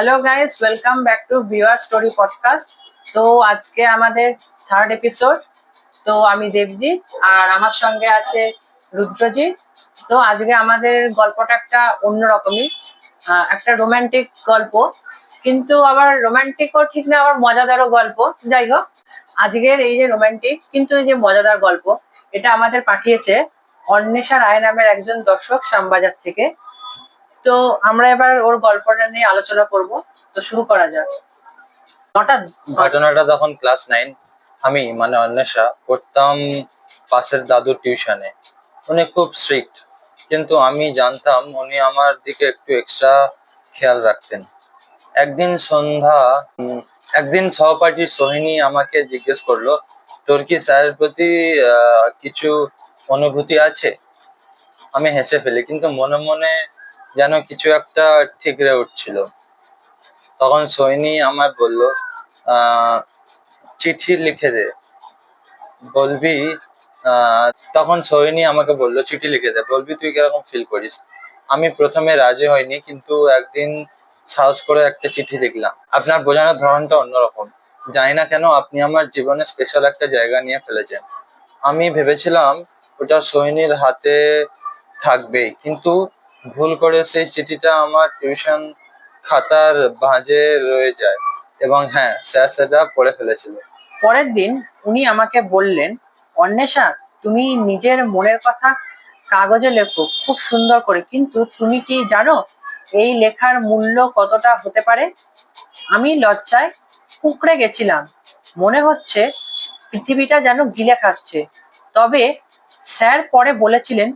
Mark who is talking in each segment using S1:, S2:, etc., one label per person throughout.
S1: Hello guys welcome back to viewer story podcast তো আজকে আমাদের থার্ড এপিসোড তো আমি দেবজিৎ আর আমার সঙ্গে আছে রুদ্রজিৎ। তো আজকে আমাদের গল্পটা একটা অন্যরকমই একটা রোমান্টিক গল্প। কিন্তু আবার রোমান্টিকও ঠিক না, আবার মজাদারও গল্প। যাই হোক, আজকের এই যে রোমান্টিক কিন্তু এই যে মজাদার গল্প, এটা আমাদের পাঠিয়েছে অন্বেষা রায় নামের একজন দর্শক শ্যামবাজার থেকে। তো আমরা এবার ওর গল্পটা নিয়ে আলোচনা করব। তো শুরু করা যাক। হঠাৎ
S2: ঘটনাটা তখন ক্লাস নাইন আমি মানে অন্বেষা, পড়তাম পাশের দাদুর টিউশনে উনি খুব স্ট্রিক্ট কিন্তু আমি জানতাম উনি আমার দিকে একটু এক্সট্রা খেয়াল রাখতেন। একদিন সন্ধ্যা একদিন সহপাঠী সোহিনী আমাকে জিজ্ঞেস করল, তোর কি স্যারের প্রতি কিছু অনুভূতি আছে? আমি হেসে ফেলি, কিন্তু মনে মনে যেন কিছু একটা ঠিকরে উঠছিল। তখন সৈনী আমায় বলল চিঠি লিখে দে। বলবি তখন সৈনী আমাকে বলল, চিঠি লিখে দে। বলবি, তুই কীরকম ফিল করিস? আমি প্রথমে রাজি হইনি, কিন্তু একদিন সাহস করে একটা চিঠি লিখলাম আপনার বোঝানোর ধরনটা অন্যরকম। জানি না কেন আপনি আমার জীবনে স্পেশাল একটা জায়গা নিয়ে ফেলেছেন। আমি ভেবেছিলাম ওটা সৈনীর হাতে থাকবেই, কিন্তু ভুল করে সেই চিঠিটা আমার টিউশন খাতার ভাঁজে রয়ে যায়। এবং হ্যাঁ স্যার সেটা পড়ে ফেলেছিল।
S1: পরের দিন উনি আমাকে বললেন, অন্বেষা, তুমি নিজের মনের কথা কাগজে লেখো, খুব সুন্দর করে। কিন্তু তুমি কি জানো এই লেখার মূল্য কতটা হতে পারে? আমি লজ্জায় কুকড়ে গেছিলাম। মনে হচ্ছে পৃথিবীটা যেন গিলে খাচ্ছে। তবে স্যার পরে বলেছিলেন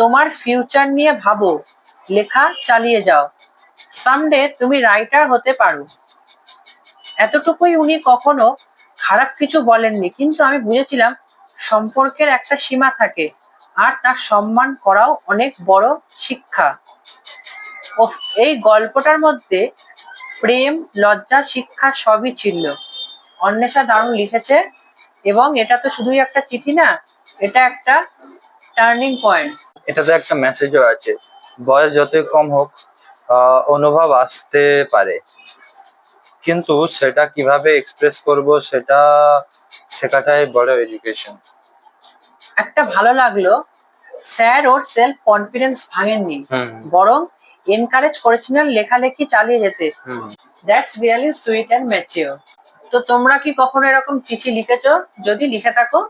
S1: তোমার ফিউচার নিয়ে ভাবো। লেখা, চালিয়ে যাও। সামডে তুমি রাইটার হতে পারো। এতটুকুই উনি কখনো খারাপ কিছু বলেননি, কিন্তু আমি বুঝেছিলাম সম্পর্কের একটা সীমা থাকে আর তার সম্মান করাও অনেক বড় শিক্ষা। এই গল্পটার মধ্যে প্রেম, লজ্জা, শিক্ষা সবই ছিল অন্বেষা দারুণ লিখেছে এবং এটা তো শুধুই একটা চিঠি না, এটা একটা টার্নিং পয়েন্ট
S2: এটাতে একটা মেসেজও আছে বয়স যতই কম হোক অনুভব আসতে পারে। কিন্তু সেটা কীভাবে এক্সপ্রেস করব সেটা শেখাটাই বড় এডুকেশন
S1: একটা ভালো লাগল স্যার ওর সেলফ কনফিডেন্স ভাঙেননি বরং এনকারেজ করেছিলেন লেখালেখি চালিয়ে যেতে। That's really sweet and mature তো তোমরা কি কখনো এরকম চিঠি লিখেছো? যদি লিখে থাকো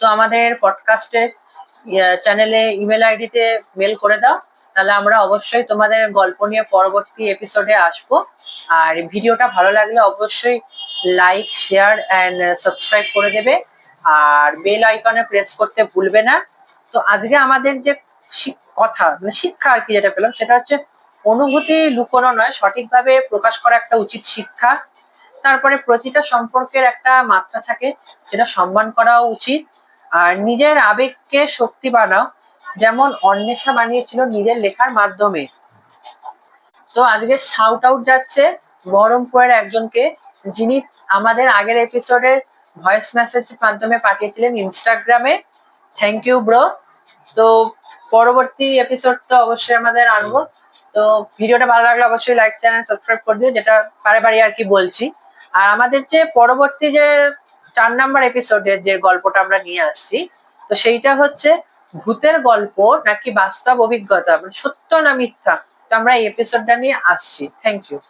S1: তো আমাদের পডকাস্টের চ্যানেলে ইমেল আইডিতে মেল করে দাও, তাহলে আমরা অবশ্যই তোমাদের গল্প নিয়ে পরবর্তী এপিসোডে আসব। আর ভিডিওটা ভালো লাগলে অবশ্যই লাইক শেয়ার অ্যান্ড সাবস্ক্রাইব করে দেবে। আর বেল আইকনে প্রেস করতে ভুলবে না। তো আজকে আমাদের যে কথা মানে শিক্ষা আর কি যেটা পেলাম, সেটা হচ্ছে অনুভূতি লুকোনো নয়, সঠিকভাবে প্রকাশ করা একটা উচিত শিক্ষা। তারপরে প্রতিটা সম্পর্কের একটা মাত্রা থাকে, সেটা সম্মান করাও উচিত। আর নিজের আবেগকে শক্তি বানাও, যেমন অন্বেষা বানিয়েছিল নিজের লেখার মাধ্যমে। তো আজকে শাউট আউট যাচ্ছে বহরমপুরের একজনকে, যিনি আমাদের আগের এপিসোডের ভয়েস মেসেজ মাধ্যমে পাঠিয়েছিলেন ইনস্টাগ্রামে থ্যাংক ইউ ব্রো তো পরবর্তী এপিসোড তো অবশ্যই আমাদের আনব। তো ভিডিওটা ভালো লাগলে অবশ্যই লাইক চ্যানেল সাবস্ক্রাইব করে দিও, যেটা বারে বারে আর কি বলছি। আর আমাদের যে পরবর্তী যে চার নাম্বার এপিসোডের যে গল্পটা আমরা নিয়ে আসছি, তো সেইটা হচ্ছে ভূতের গল্প নাকি বাস্তব অভিজ্ঞতা? মানে সত্য না মিথ্যা? তো আমরা এই এপিসোডটা নিয়ে আসছি। Thank you